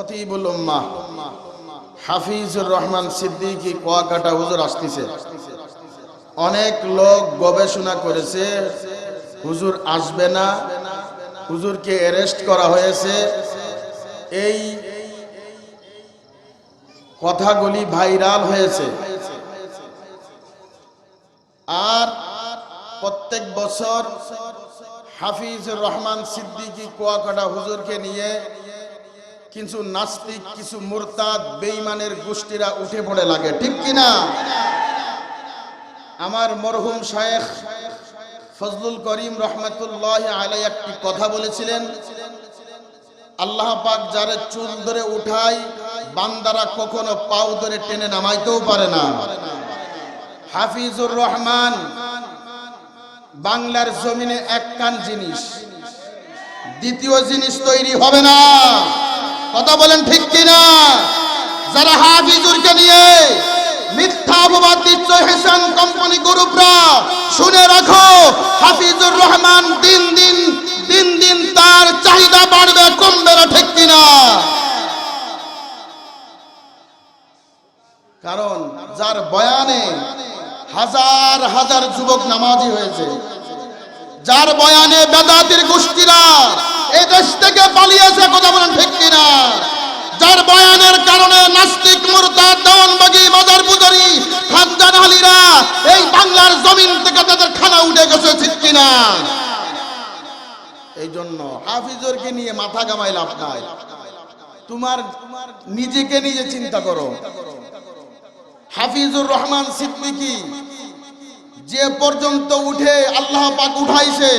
খতিবুল উম্মাহ। হাফিজুর রহমান সিদ্দিকী কোয়াকাটা হুজুর আসতেছে। অনেক লোক গবেষণা করেছে, হুজুর আসবে না, হুজুরকে অ্যারেস্ট করা হয়েছে। এই কথাগুলি ভাইরাল হয়েছে। আর প্রত্যেক বছর হাফিজুর রহমান সিদ্দিকী কুয়াকাটা হুজুরকে নিয়ে কিছু নাস্তিক, কিছু মুরতাদ, বেঈমানের গোষ্ঠীরা উঠে পড়ে লাগে, ঠিক কিনা? আমার মরহুম শায়েখ ফজলুল করিম রহমতুল্লাহ আলাই একটি কথা বলেছিলেন, আল্লাহ পাক যারে চুল ধরে উঠায়, বান্দারা কখনো পাও ধরে টেনে নামাইতেও পারে না। হাফিজুর রহমান, বাংলার জমিনে এক কান জিনিস, দ্বিতীয় জিনিস তৈরি হবে না। কথা বলেন ঠিক কিনা? যারা হাফিজুরকে নিয়ে মিথ্যা অপবাদ দিচ্ছ হেসান কোম্পানি গ্রুপরা, শুনে রাখো, হাফিজুর রহমান দিন দিন দিন দিন তার চাহিদা বাড়বে, কমবে না ঠিক কিনা? কারণ যার বয়ানে হাজার হাজার যুবক নামাজি হয়েছে, যার বয়ানে বেদাতির গোষ্ঠীরা এই দেশ থেকে পালিয়েছে কথা বলেন ঠিক কিনা? যার বয়ানের কারণে নাস্তিক, মুরতাদ, দেওয়ানবাগি বাজার পূজারি, খানজান আলীরা এই বাংলার জমিন থেকে তাদের খানা উঠে গেছে ঠিক কিনা? এই জন্য হাফিজরকে নিয়ে মাথা গামাই লাভ নাই। তোমার নিজেকে নিজে চিন্তা করো। হাফিজুর রহমান সিদ্দিকী যে পর্যন্ত উঠে আল্লাহ পাক উঠাইছে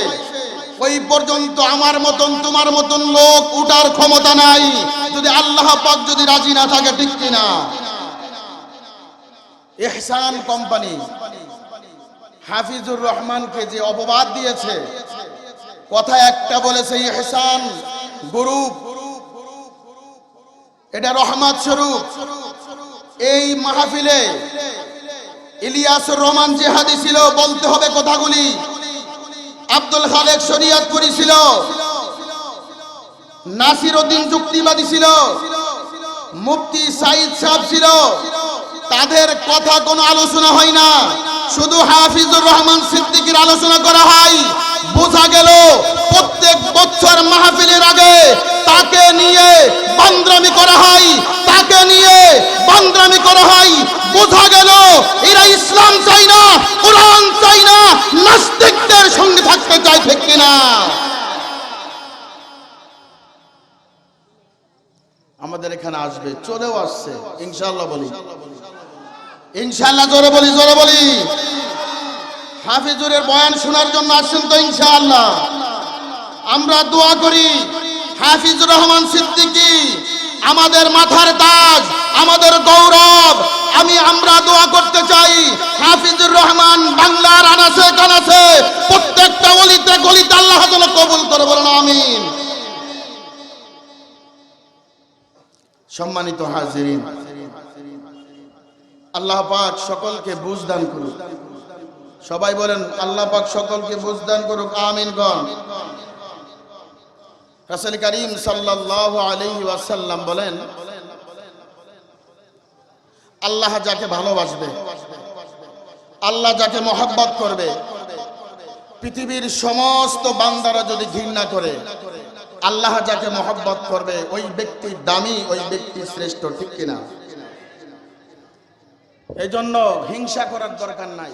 ওই পর্যন্ত আমার মতন, তোমার মতন লোক উঠার ক্ষমতা নাই। যদি আল্লাহ পাক যদি রাজি না থাকে, ঠিক কিনা? এহসান কোম্পানি, হাফিজুর রহমানকে যে অপবাদ দিয়েছে, কথা একটা বলেছে, এহসান গ্রুপ, এটা রহমত স্বরূপ। এই মাহফিলে ইলিয়াসুর রহমান জেহাদি ছিল, বলতে হবে কথাগুলি। আব্দুল খালেক শরিয়াত করেছিল। নাসির উদ্দিন যুক্তিবাদী ছিল। মুফতি সাইদ সাহেব ছিল। তাদের কথা কোনো আলোচনা হয় না। শুধু হাফিজুর রহমান সিদ্দিকীর আলোচনা করা হয়। বোঝা গেল প্রত্যেক বছর মাহফিলের আগে তাকে নিয়ে বান্দ্রামি করা হয়। তাকে নিয়ে বান্দ্রামি করা হয়। বোঝা গেল এরা ইসলাম চাই না কোরআন চাই না নাস্তিকদের সঙ্গে থাকতে চায় ঠিক কিনা আমাদের এখানে আসবে, চলেও আসছে ইনশাল্লাহ বলি। ইনশাল্লাহ জোরে বলি জোরে বলি। হাফিজুরের বয়ান শোনার জন্য আসছেন তো ইনশাআল্লাহ। আমরা দোয়া করি, হাফিজুর রহমান সিদ্দিকী, আমাদের মাথার তাজ আমাদের গৌরব, আমি আমরা দোয়া করতে চাই, হাফিজুর রহমান বাংলার আনাসে কানাসে প্রত্যেকটা গলিতে গলিতে আল্লাহ কবুল করে বলেন, আমিন। সম্মানিত হাজিরিন, আল্লাহ পাক সকলকে বুঝ দান করুক। সবাই বলেন, আল্লাহ পাক সকলকে বুঝ দান করুক, আমিন গণ। রাসূল করিম সাল্লাল্লাহু আলাইহি ওয়াসাল্লাম বলেন, আল্লাহ যাকে ভালোবাসবে, আল্লাহ যাকে মহব্বত করবে, পৃথিবীর সমস্ত বান্দারা যদি ঘৃণা করে আল্লাহ যাকে মহব্বত করবে, ওই ব্যক্তি দামি, ওই ব্যক্তি শ্রেষ্ঠ, ঠিক কিনা? এই জন্য হিংসা করার দরকার নাই।